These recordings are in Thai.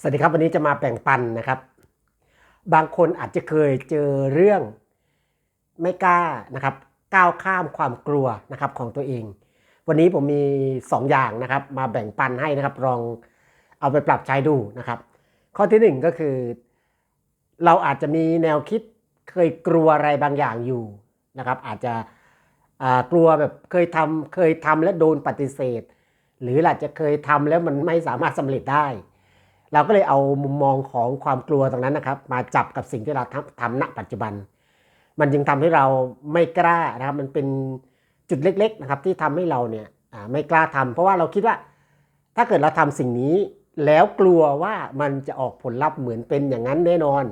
สวัสดีครับวันนี้จะมาแบ่งปันนะครับ บางคนอาจจะเคยเจอเรื่องไม่กล้านะครับก้าวข้ามความกลัวนะครับของตัวเอง วันนี้ผมมี 2 อย่างนะครับ มาแบ่งปันให้นะครับลองเอาไปปรับใช้ดูนะครับ ข้อที่ 1 ก็คือ เราอาจจะมีแนวคิดเคยกลัวอะไรบางอย่างอยู่นะครับ อาจจะกลัวแบบเคยทำเคยทำแล้วโดนปฏิเสธ หรืออาจจะเคยทำแล้วมันไม่สามารถสำเร็จได้ เราก็เลยเอามุมมองของความกลัวตรงนั้นนะครับ มาจับกับสิ่งที่เราทำทำณปัจจุบัน มันจึงทำให้เราไม่กล้านะครับ มันเป็นจุดเล็ก ๆนะครับ ที่ทำให้เราเนี่ยไม่กล้าทำเพราะว่าเราคิดว่า ถ้าเกิดเราทำสิ่งนี้แล้วกลัวว่ามันจะออกผลลัพธ์เหมือนเป็นอย่างนั้นแน่นอน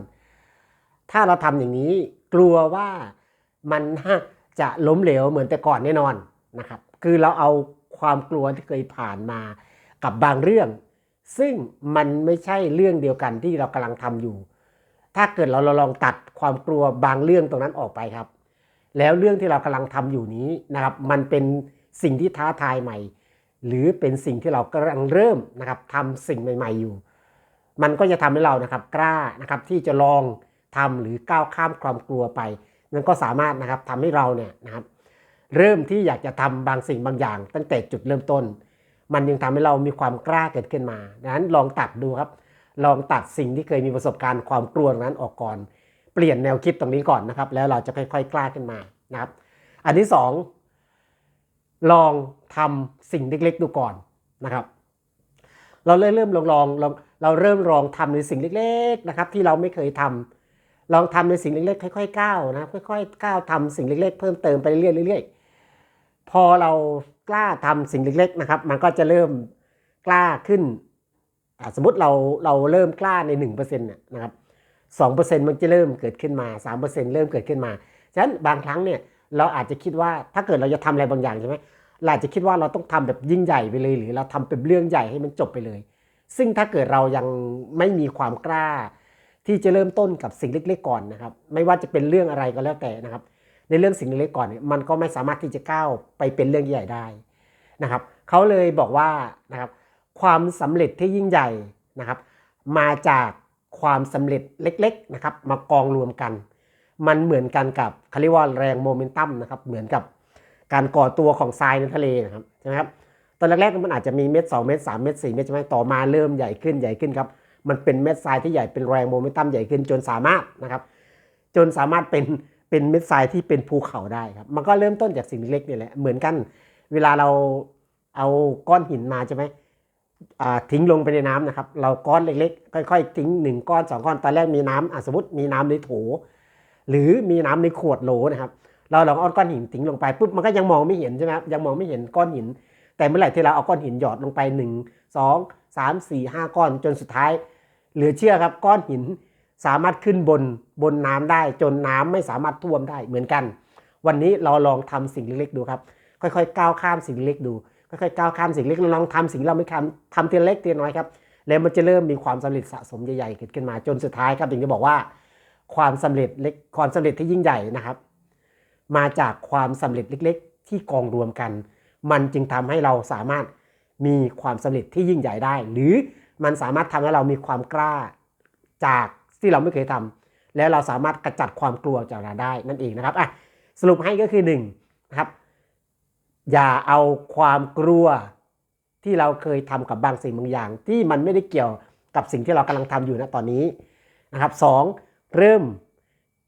ถ้าเราทำอย่างนี้กลัวว่ามันจะล้มเหลวเหมือนแต่ก่อนแน่นอนนะครับ คือเราเอาความกลัวที่เคยผ่านมากับบางเรื่อง ซึ่งมันไม่ใช่เรื่องเดียวกันที่เรากำลังทำอยู่ ถ้าเกิดเราลองตัดความกลัวบางเรื่องตรงนั้นออกไปครับ แล้วเรื่องที่เรากำลังทำอยู่นี้นะครับ มันเป็นสิ่งที่ท้าทายใหม่ หรือเป็นสิ่งที่เรากำลังเริ่มนะครับทำสิ่งใหม่ ๆ อยู่ มันก็จะทำให้เรานะครับกล้านะครับที่จะลองทำหรือก้าวข้ามความกลัวไปนั่นก็สามารถนะครับทำให้เราเนี่ยนะครับเริ่มที่อยากจะทำบางสิ่งบางอย่างตั้งแต่จุดเริ่มต้น มันยังทำให้เรามีความกล้าเกิดขึ้นมาดังนั้นลองตัดดูครับ ลองตัดสิ่งที่เคยมีประสบการณ์ความกลัวตรงนั้นออกก่อน เปลี่ยนแนวคิดตรงนี้ก่อนนะครับ แล้วเราจะค่อยๆกล้าขึ้นมานะครับ อันที่สองลองทำสิ่งเล็กๆดูก่อนนะครับ เราเริ่มเริ่มลองลองลองเราเริ่มลองทำในสิ่งเล็ก ๆนะครับ ที่เราไม่เคยทำลองทำในสิ่งเล็กๆ ค่อยๆก้าวนะค่อยๆก้าวทำสิ่งเล็กๆ เพิ่มเติมไปเรื่อยๆพอเรา กล้าทำสิ่งเล็กๆนะครับ มันก็จะเริ่มกล้าขึ้น สมมติเราเราเริ่มกล้าใน1%เนี่ยนะครับ2%มันจะเริ่มเกิดขึ้นมา3%เปอร์เซ็นต์เริ่มเกิดขึ้นมา ฉะนั้นบางครั้งเนี่ยเราอาจจะคิดว่าถ้าเกิดเราจะทำอะไรบางอย่างใช่ไหมเราอาจจะคิดว่าเราต้องทำแบบยิ่งใหญ่ไปเลย หรือเราทำเป็นเรื่องใหญ่ให้มันจบไปเลย ซึ่งถ้าเกิดเรายังไม่มีความกล้า ที่จะเริ่มต้นกับสิ่งเล็ก ๆ ก่อนนะครับ ไม่ว่าจะเป็นเรื่องอะไรก็แล้วแต่นะครับ ในเรื่องสิ่งเล็กๆก่อนเนี่ยมันก็ไม่สามารถที่จะก้าวไปเป็นเรื่องใหญ่ได้นะครับเขาเลยบอกว่านะครับความสำเร็จที่ยิ่งใหญ่นะครับ มาจากความสำเร็จเล็กๆนะครับมากองรวมกัน มันเหมือนกันกับเขารียกว่าแรงโมเมนตัมนะครับเหมือนกับการก่อตัวของทรายในทะเลนะครับใช่ไหมครับตอนแรกๆมันอาจจะมีเม็ด2เม็ด3เม็ด4เม็ดใช่ไหมต่อมาเริ่มใหญ่ขึ้นใหญ่ขึ้นครับมันเป็นเม็ดทรายที่ใหญ่เป็นแรงโมเมนตัมใหญ่ขึ้นจนสามารถนะครับจนสามารถเป็น เป็นเม็ดทรายที่เป็นภูเขาได้ครับ มันก็เริ่มต้นจากสิ่งเล็กๆนี่แหละ เหมือนกันเวลาเราเอาก้อนหินมาใช่ไหมทิ้งลงไปในน้ำนะครับ เราก้อนเล็กๆ ค่อยๆ ทิ้งหนึ่งก้อนสองก้อน ตอนแรกมีน้ำอะสมมติมีน้ำในโถ หรือมีน้ำในขวดโหลนะครับ เราลองเอาก้อนหินทิ้งลงไปปุ๊บ มันก็ยังมองไม่เห็นใช่ไหมครับ ยังมองไม่เห็นก้อนหิน แต่เมื่อไหร่ที่เราเอาก้อนหินหยอดลงไปหนึ่งสองสามสี่ห้าก้อนจนสุดท้าย เหลือเชื่อครับก้อนหิน สามารถขึ้นบนบนน้ำได้ จนน้ำไม่สามารถท่วมได้เหมือนกัน วันนี้เราลองทำสิ่งเล็กๆดูครับ ค่อยๆก้าวข้ามสิ่งเล็กดูค่อยๆก้าวข้ามสิ่งเล็กลองทำสิ่งเราไม่ทำทำทีละเล็กทีละน้อยครับแล้วมันจะเริ่มมีความสำเร็จสะสมใหญ่ๆเกิดขึ้นมาจนสุดท้ายครับถึงจะบอกว่า ความสำเร็จเล็กความสำเร็จที่ยิ่งใหญ่นะครับ มาจากความสำเร็จเล็ก ๆ ที่กองรวมกัน มันจึงทำให้เราสามารถมีความสำเร็จที่ยิ่งใหญ่ได้ หรือมันสามารถทำให้เรามีความกล้าจาก ที่เราไม่เคยทำแล้วเราสามารถกระจัดความกลัวจากเราได้นั่นเองนะครับอะสรุปให้ก็คือหนึ่งนะครับอย่าเอาความกลัวที่เราเคยทำกับบางสิ่งบางอย่าง ที่มันไม่ได้เกี่ยวกับสิ่งที่เรากำลังทำอยู่ณตอนนี้นะครับสองเริ่ม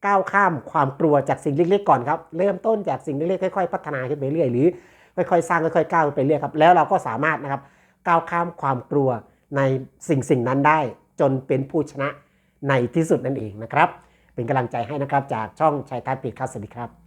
ก้าวข้ามความกลัวจากสิ่งเล็กๆก่อนครับ เริ่มต้นจากสิ่งเล็กๆค่อยๆพัฒนาขึ้นไปเรื่อยหรือค่อยๆสร้างค่อยๆก้าวไปเรื่อยครับแล้วเราก็สามารถนะครับก้าวข้ามความกลัวในสิ่งสิ่งนั้นได้ จนเป็นผู้ชนะ ในที่สุดนั่นเองนะครับ เป็นกำลังใจให้นะครับจากช่องชัยทัศน์ปีครับสวัสดีครับ